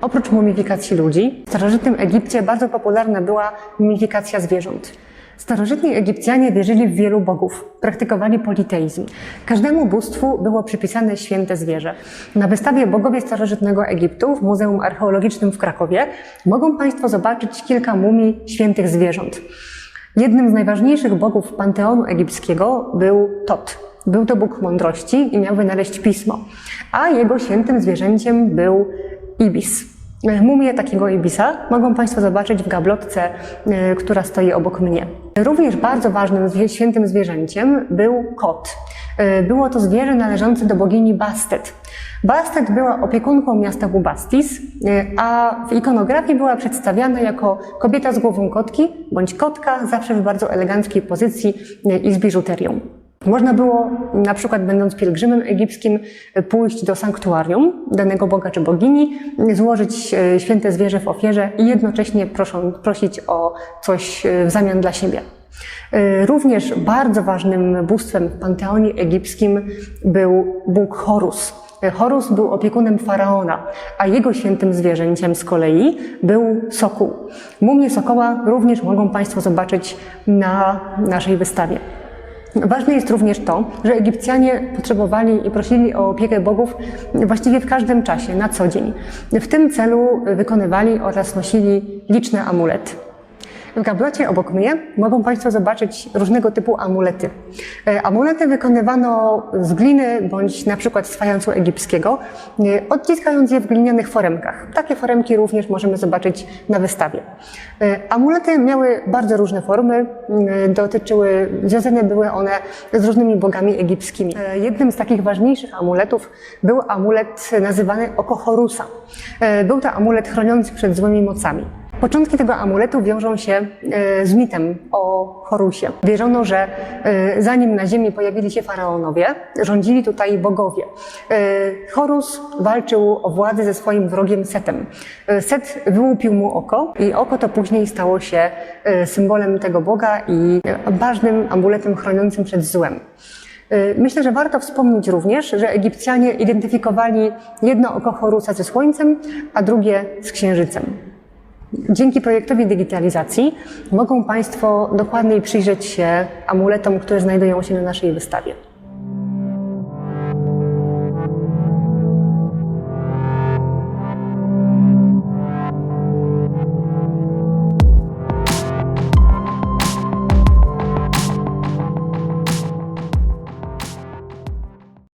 Oprócz mumifikacji ludzi, w starożytnym Egipcie bardzo popularna była mumifikacja zwierząt. Starożytni Egipcjanie wierzyli w wielu bogów, praktykowali politeizm. Każdemu bóstwu było przypisane święte zwierzę. Na wystawie Bogowie Starożytnego Egiptu w Muzeum Archeologicznym w Krakowie mogą Państwo zobaczyć kilka mumii świętych zwierząt. Jednym z najważniejszych bogów panteonu egipskiego był Tot. Był to bóg mądrości i miał wynaleźć pismo, a jego świętym zwierzęciem był ibis. Mumię takiego ibisa mogą Państwo zobaczyć w gablotce, e, która stoi obok mnie. Również bardzo ważnym świętym zwierzęciem był kot. E, Było to zwierzę należące do bogini Bastet. Bastet była opiekunką miasta Bubastis, e, a w ikonografii była przedstawiana jako kobieta z głową kotki bądź kotka, zawsze w bardzo eleganckiej pozycji e, i z biżuterią. Można było, na przykład będąc pielgrzymem egipskim, pójść do sanktuarium danego boga czy bogini, złożyć e, święte zwierzę w ofierze i jednocześnie proszą, prosić o coś e, w zamian dla siebie. E, Również bardzo ważnym bóstwem w panteonie egipskim był bóg Horus. Horus był opiekunem faraona, a jego świętym zwierzęciem z kolei był sokół. Mumię sokoła również mogą Państwo zobaczyć na naszej wystawie. Ważne jest również to, że Egipcjanie potrzebowali i prosili o opiekę bogów właściwie w każdym czasie, na co dzień. W tym celu wykonywali oraz nosili liczne amulety. W gablocie obok mnie mogą Państwo zobaczyć różnego typu amulety. E, Amulety wykonywano z gliny bądź na przykład z fajansu egipskiego, e, odciskając je w glinianych foremkach. Takie foremki również możemy zobaczyć na wystawie. E, Amulety miały bardzo różne formy, dotyczyły, związane były one z różnymi bogami egipskimi. Jednym z takich ważniejszych amuletów był amulet nazywany Oko Horusa. Był to amulet chroniący przed złymi mocami. Początki tego amuletu wiążą się e, z mitem o Horusie. Wierzono, że e, zanim na ziemi pojawili się faraonowie, rządzili tutaj bogowie. E, Horus walczył o władzę ze swoim wrogiem Setem. Set wyłupił mu oko i oko to później stało się symbolem tego boga i ważnym amuletem chroniącym przed złem. Myślę, że warto wspomnieć również, że Egipcjanie identyfikowali jedno oko Horusa ze Słońcem, a drugie z Księżycem. Dzięki projektowi digitalizacji mogą Państwo dokładniej przyjrzeć się amuletom, które znajdują się na naszej wystawie.